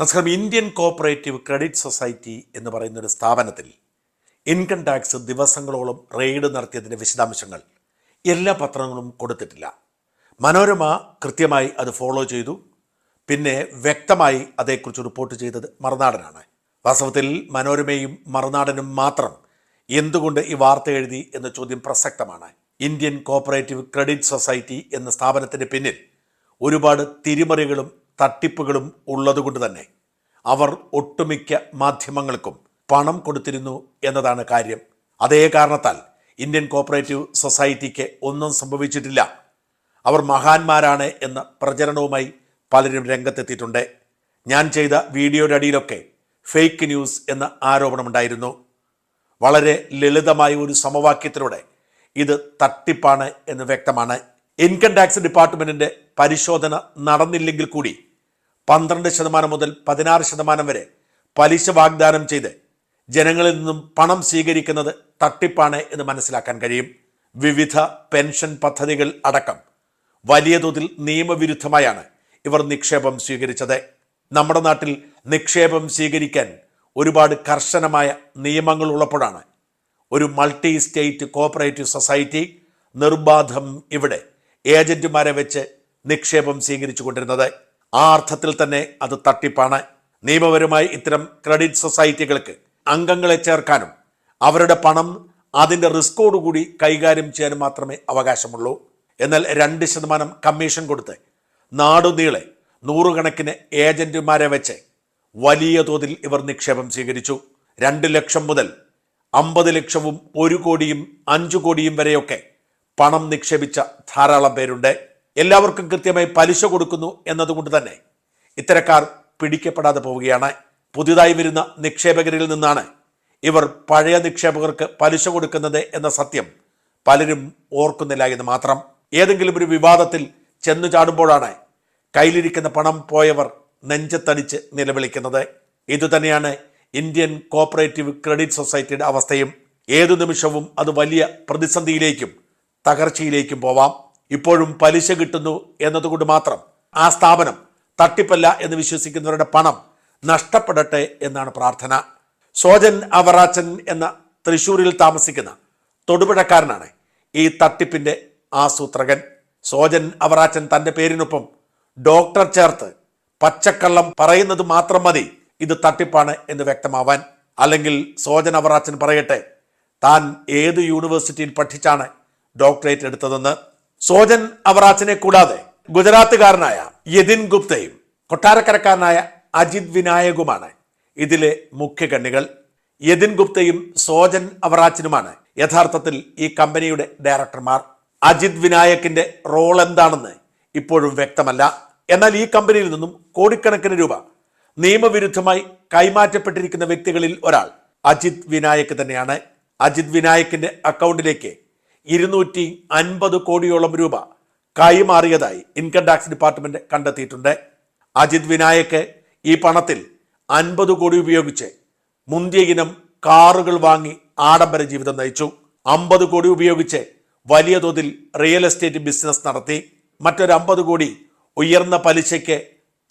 നമസ്കാരം. Indian cooperative credit society എന്ന് പറയുന്ന ഒരു സ്ഥാപനത്തിൽ ഇൻകം ടാക്സ് ദിവസങ്ങളോളം റെയ്ഡ് നടത്തിയതിന്റെ വിശദാംശങ്ങൾ എല്ലാ പത്രങ്ങളും കൊടുത്തിട്ടില്ല. മനോരമ കൃത്യമായി അത് ഫോളോ ചെയ്തു. പിന്നെ വ്യക്തമായി അതേക്കുറിച്ച് റിപ്പോർട്ട് ചെയ്തത് മറുനാടനാണ്. വാസ്തവത്തിൽ മനോരമയും മറുനാടനും മാത്രം എന്തുകൊണ്ട് ഈ വാർത്ത എഴുതി എന്ന ചോദ്യം പ്രസക്തമാണ്. ഇന്ത്യൻ കോപ്പറേറ്റീവ് ക്രെഡിറ്റ് സൊസൈറ്റി എന്ന സ്ഥാപനത്തിന് പിന്നിൽ ഒരുപാട് തിരിമറികളും തട്ടിപ്പുകളും ഉള്ളതുകൊണ്ട് തന്നെ അവർ ഒട്ടുമിക്ക മാധ്യമങ്ങൾക്കും പണം കൊടുത്തിരുന്നു എന്നതാണ് കാര്യം. അതേ കാരണത്താൽ ഇന്ത്യൻ കോപ്പറേറ്റീവ് സൊസൈറ്റിക്ക് ഒന്നും സംഭവിച്ചിട്ടില്ല. അവർ മഹാന്മാരാണ് എന്ന പ്രചരണവുമായി പലരും രംഗത്തെത്തിയിട്ടുണ്ട്. ഞാൻ ചെയ്ത വീഡിയോയുടെ അടിയിലൊക്കെ ഫേക്ക് ന്യൂസ് എന്ന ആരോപണമുണ്ടായിരുന്നു. വളരെ ലളിതമായ ഒരു സമവാക്യത്തിലൂടെ ഇത് തട്ടിപ്പാണ് എന്ന് വ്യക്തമാണ്. ഇൻകം ടാക്സ് ഡിപ്പാർട്ട്മെന്റിന്റെ പരിശോധന നടന്നില്ലെങ്കിൽ കൂടി പന്ത്രണ്ട് ശതമാനം മുതൽ പതിനാറ് ശതമാനം വരെ പലിശ വാഗ്ദാനം ചെയ്ത് ജനങ്ങളിൽ നിന്നും പണം സ്വീകരിക്കുന്നത് തട്ടിപ്പാണ് എന്ന് മനസ്സിലാക്കാൻ കഴിയും. വിവിധ പെൻഷൻ പദ്ധതികൾ അടക്കം വലിയ തോതിൽ നിയമവിരുദ്ധമായാണ് ഇവർ നിക്ഷേപം സ്വീകരിച്ചത്. നമ്മുടെ നാട്ടിൽ നിക്ഷേപം സ്വീകരിക്കാൻ ഒരുപാട് കർശനമായ നിയമങ്ങൾ ഉള്ളപ്പോഴാണ് ഒരു മൾട്ടി സ്റ്റേറ്റ് കോപ്പറേറ്റീവ് സൊസൈറ്റി നിർബാധം ഇവിടെ ഏജന്റുമാരെ വെച്ച് നിക്ഷേപം സ്വീകരിച്ചു കൊണ്ടിരുന്നത് ആ അർത്ഥത്തിൽ തന്നെ അത് തട്ടിപ്പാണ്. നിയമപരമായി ഇത്തരം ക്രെഡിറ്റ് സൊസൈറ്റികൾക്ക് അംഗങ്ങളെ ചേർക്കാനും അവരുടെ പണം അതിന്റെ റിസ്കോടുകൂടി കൈകാര്യം ചെയ്യാനും മാത്രമേ അവകാശമുള്ളൂ. എന്നാൽ രണ്ട് ശതമാനം കമ്മീഷൻ കൊടുത്ത് നാടുനീളെ നൂറുകണക്കിന് ഏജന്റുമാരെ വെച്ച് വലിയ തോതിൽ ഇവർ നിക്ഷേപം സ്വീകരിച്ചു. രണ്ട് ലക്ഷം മുതൽ അമ്പത് ലക്ഷവും ഒരു കോടിയും അഞ്ചു കോടിയും വരെയൊക്കെ പണം നിക്ഷേപിച്ച ധാരാളം പേരുണ്ട്. എല്ലാവർക്കും കൃത്യമായി പലിശ കൊടുക്കുന്നു എന്നതുകൊണ്ട് തന്നെ ഇത്തരക്കാർ പിടിക്കപ്പെടാതെ പോവുകയാണ്. പുതിയതായി വരുന്ന നിക്ഷേപകരിൽ നിന്നാണ് ഇവർ പഴയ നിക്ഷേപകർക്ക് പലിശ കൊടുക്കുന്നത് എന്ന സത്യം പലരും ഓർക്കുന്നില്ല എന്ന് മാത്രം. ഏതെങ്കിലും ഒരു വിവാദത്തിൽ ചെന്നു ചാടുമ്പോഴാണ് കയ്യിലിരിക്കുന്ന പണം പോയവർ നെഞ്ചത്തടിച്ച് നിലവിളിക്കുന്നത്. ഇതുതന്നെയാണ് ഇന്ത്യൻ കോപ്പറേറ്റീവ് ക്രെഡിറ്റ് സൊസൈറ്റിയുടെ അവസ്ഥയും. ഏതു നിമിഷവും അത് വലിയ പ്രതിസന്ധിയിലേക്കും തകർച്ചയിലേക്കും പോവാം. ഇപ്പോഴും പലിശ കിട്ടുന്നു എന്നതുകൊണ്ട് മാത്രം ആ സ്ഥാപനം തട്ടിപ്പല്ല എന്ന് വിശ്വസിക്കുന്നവരുടെ പണം നഷ്ടപ്പെടട്ടെ എന്നാണ് പ്രാർത്ഥന. സോജൻ അവറാച്ചൻ എന്ന തൃശൂരിൽ താമസിക്കുന്ന തൊടുപുഴക്കാരനാണ് ഈ തട്ടിപ്പിന്റെ ആസൂത്രകൻ. സോജൻ അവറാച്ചൻ തന്റെ പേരിനൊപ്പം ഡോക്ടർ ചേർത്ത് പച്ചക്കള്ളം പറയുന്നത് മാത്രം മതി ഇത് തട്ടിപ്പാണ് എന്ന് വ്യക്തമാവാൻ. അല്ലെങ്കിൽ സോജൻ അവറാച്ചൻ പറയട്ടെ താൻ ഏത് യൂണിവേഴ്സിറ്റിയിൽ പഠിച്ചാണ് ഡോക്ടറേറ്റ് എടുത്തതെന്ന്. സോജൻ അവറാച്ചിനെ കൂടാതെ ഗുജറാത്തുകാരനായ യതിൻ ഗുപ്തയും കൊട്ടാരക്കരക്കാരനായ അജിത് വിനായകുമാണ് ഇതിലെ മുഖ്യ കണ്ണികൾ. യതിൻ ഗുപ്തയും സോജൻ അവറാച്ചിനുമാണ് യഥാർത്ഥത്തിൽ ഈ കമ്പനിയുടെ ഡയറക്ടർമാർ. അജിത് വിനായകിന്റെ റോൾ എന്താണെന്ന് ഇപ്പോഴും വ്യക്തമല്ല. എന്നാൽ ഈ കമ്പനിയിൽ നിന്നും കോടിക്കണക്കിന് രൂപ നിയമവിരുദ്ധമായി കൈമാറ്റപ്പെട്ടിരിക്കുന്ന വ്യക്തികളിൽ ഒരാൾ അജിത് വിനായക് തന്നെയാണ്. അജിത് വിനായകിന്റെ അക്കൗണ്ടിലേക്ക് ഇരുന്നൂറ്റി അൻപത് കോടിയോളം രൂപ കൈമാറിയതായി ഇൻകം ടാക്സ് ഡിപ്പാർട്ട്മെന്റ് കണ്ടെത്തിയിട്ടുണ്ട്. അജിത് വിനായക് ഈ പണത്തിൽ അൻപത് കോടി ഉപയോഗിച്ച് മുന്തിയ ഇനം കാറുകൾ വാങ്ങി ആഡംബര ജീവിതം നയിച്ചു. അമ്പത് കോടി ഉപയോഗിച്ച് വലിയ തോതിൽ റിയൽ എസ്റ്റേറ്റ് ബിസിനസ് നടത്തി. മറ്റൊരു അമ്പത് കോടി ഉയർന്ന പലിശയ്ക്ക്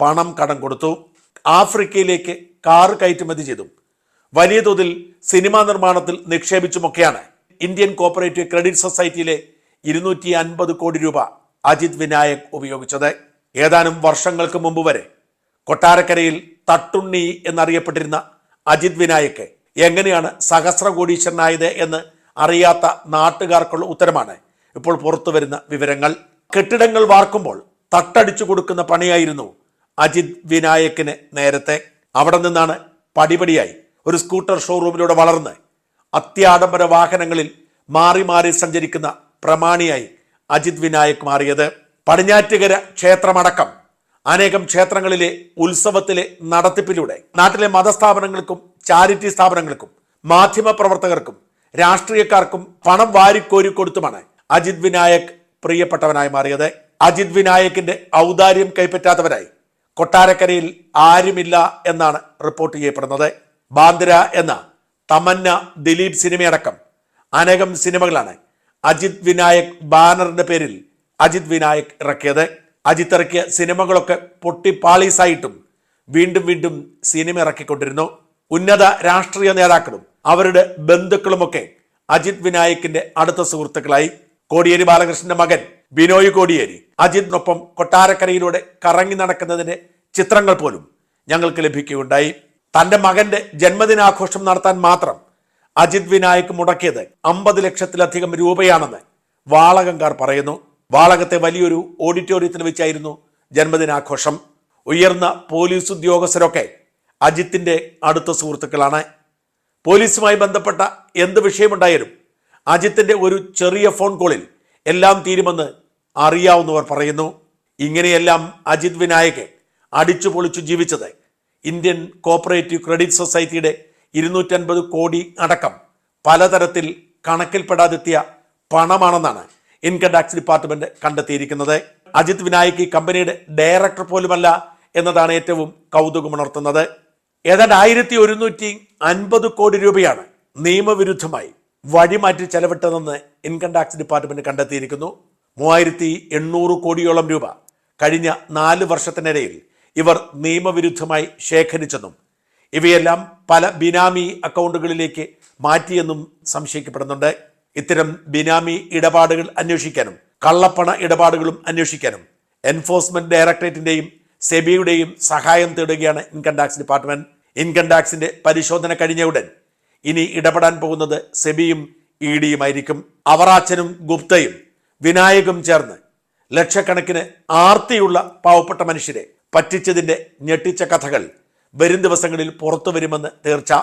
പണം കടം കൊടുത്തു. ആഫ്രിക്കയിലേക്ക് കാർ കയറ്റുമതി ചെയ്തു വലിയ തോതിൽ സിനിമാ നിർമ്മാണത്തിൽ നിക്ഷേപിച്ചുമൊക്കെയാണ് ഇന്ത്യൻ കോപ്പറേറ്റീവ് ക്രെഡിറ്റ് സൊസൈറ്റിയിലെ ഇരുന്നൂറ്റി അൻപത് കോടി രൂപ അജിത് വിനായക് ഉപയോഗിച്ചത്. ഏതാനും വർഷങ്ങൾക്ക് മുമ്പ് വരെ കൊട്ടാരക്കരയിൽ തട്ടുണ്ണി എന്നറിയപ്പെട്ടിരുന്ന അജിത് വിനായക് എങ്ങനെയാണ് സഹസ്ര കോടീശ്വരനായത് എന്ന് അറിയാത്ത നാട്ടുകാർക്കുള്ള ഉത്തരമാണ് ഇപ്പോൾ പുറത്തു വരുന്ന വിവരങ്ങൾ. കെട്ടിടങ്ങൾ വാർക്കുമ്പോൾ തട്ടടിച്ചു കൊടുക്കുന്ന പണിയായിരുന്നു അജിത് വിനായക്കിന് നേരത്തെ. അവിടെ നിന്നാണ് പടിപടിയായി ഒരു സ്കൂട്ടർ ഷോറൂമിലൂടെ വളർന്ന് അത്യാഡംബര വാഹനങ്ങളിൽ മാറി മാറി സഞ്ചരിക്കുന്ന പ്രമാണിയായി അജിത് വിനായക് മാറിയത്. പടിഞ്ഞാറ്റുകര ക്ഷേത്രമടക്കം അനേകം ക്ഷേത്രങ്ങളിലെ ഉത്സവത്തിലെ നടത്തിപ്പിലൂടെ. നാട്ടിലെ മതസ്ഥാപനങ്ങൾക്കും ചാരിറ്റി സ്ഥാപനങ്ങൾക്കും മാധ്യമ പ്രവർത്തകർക്കും രാഷ്ട്രീയക്കാർക്കും പണം വാരിക്കോരി കൊടുത്തുമാണ് അജിത് വിനായക് പ്രിയപ്പെട്ടവനായി മാറിയത്. അജിത് വിനായകിന്റെ ഔദാര്യം കൈപ്പറ്റാത്തവരായി കൊട്ടാരക്കരയിൽ ആരുമില്ല എന്നാണ് റിപ്പോർട്ട് ചെയ്യപ്പെടുന്നത്. ബാന്ദ്ര എന്ന തമന്ന ദിലീപ് സിനിമയടക്കം. അനേകം സിനിമകളാണ്. അജിത് വിനായക് ബാനറിന്റെ പേരിൽ അജിത് വിനായക് ഇറക്കിയത്. അജിത് ഇറക്കിയ സിനിമകളൊക്കെ പൊട്ടിപ്പാളീസായിട്ടും വീണ്ടും വീണ്ടും സിനിമ ഇറക്കിക്കൊണ്ടിരുന്നു. ഉന്നത രാഷ്ട്രീയ നേതാക്കളും അവരുടെ ബന്ധുക്കളുമൊക്കെ അജിത് വിനായകിന്റെ അടുത്ത സുഹൃത്തുക്കളായി. കോടിയേരി ബാലകൃഷ്ണന്റെ മകൻ ബിനോയ് കോടിയേരി അജിത്തിനൊപ്പം കൊട്ടാരക്കരയിലൂടെ കറങ്ങി നടക്കുന്നതിന്റെ ചിത്രങ്ങൾ പോലും ഞങ്ങൾക്ക് ലഭിക്കുകയുണ്ടായി. തന്റെ മകന്റെ ജന്മദിനാഘോഷം നടത്താൻ മാത്രം അജിത് വിനായക് മുടക്കിയത് അമ്പത് ലക്ഷത്തിലധികം രൂപയാണെന്ന് വാളകംകാർ പറയുന്നു. വാളകത്തെ വലിയൊരു ഓഡിറ്റോറിയത്തിൽ വെച്ചായിരുന്നു ജന്മദിനാഘോഷം. ഉയർന്ന പോലീസ് ഉദ്യോഗസ്ഥരൊക്കെ അജിത്തിന്റെ അടുത്ത സുഹൃത്തുക്കളാണ്. പോലീസുമായി ബന്ധപ്പെട്ട എന്ത് വിഷയമുണ്ടായാലും അജിത്തിന്റെ ഒരു ചെറിയ ഫോൺ കോളിൽ എല്ലാം തീരുമെന്ന് അറിയാവുന്നവർ പറയുന്നു. ഇങ്ങനെയെല്ലാം അജിത് വിനായക് അടിച്ചു പൊളിച്ചു ജീവിച്ചത് ഇന്ത്യൻ കോപ്പറേറ്റീവ് ക്രെഡിറ്റ് സൊസൈറ്റിയുടെ ഇരുന്നൂറ്റൻപത് കോടി അടക്കം പലതരത്തിൽ കണക്കിൽപ്പെടാതെത്തിയ പണമാണെന്നാണ് ഇൻകം ടാക്സ് ഡിപ്പാർട്ട്മെന്റ് കണ്ടെത്തിയിരിക്കുന്നത്. അജിത് വിനായക് ഈ കമ്പനിയുടെ ഡയറക്ടർ പോലുമല്ല എന്നതാണ് ഏറ്റവും കൗതുകമുണർത്തുന്നത്. ഏതാണ്ട് ആയിരത്തി ഒരുന്നൂറ്റി അൻപത് കോടി രൂപയാണ് നിയമവിരുദ്ധമായി വഴിമാറ്റി ചെലവിട്ടതെന്ന് ഇൻകം ടാക്സ് ഡിപ്പാർട്ട്മെന്റ് കണ്ടെത്തിയിരിക്കുന്നു. മൂവായിരത്തി എണ്ണൂറ് കോടിയോളം രൂപ കഴിഞ്ഞ നാല് വർഷത്തിനിടയിൽ ഇവർ നിയമവിരുദ്ധമായി ശേഖരിച്ചെന്നും ഇവയെല്ലാം പല ബിനാമി അക്കൗണ്ടുകളിലേക്ക് മാറ്റിയെന്നും സംശയിക്കപ്പെടുന്നുണ്ട്. ഇത്തരം ബിനാമി ഇടപാടുകൾ അന്വേഷിക്കാനും കള്ളപ്പണ ഇടപാടുകളും അന്വേഷിക്കാനും എൻഫോഴ്സ്മെന്റ് ഡയറക്ടറേറ്റിന്റെയും സെബിയുടെയും സഹായം തേടുകയാണ് ഇൻകം ടാക്സ് ഡിപ്പാർട്ട്മെന്റ്. ഇൻകം ടാക്സിന്റെ പരിശോധന കഴിഞ്ഞ ഉടൻ ഇനി ഇടപെടാൻ പോകുന്നത് സെബിയും ഇ ഡിയുമായിരിക്കും. അവറാച്ചനും ഗുപ്തയും വിനായകും ചേർന്ന് ലക്ഷക്കണക്കിന് ആർത്തിയുള്ള പാവപ്പെട്ട മനുഷ്യരെ പറ്റിച്ചതിന്റെ ഞെട്ടിച്ച കഥകൾ വരും ദിവസങ്ങളിൽ പുറത്തു വരുമെന്ന് തീർച്ച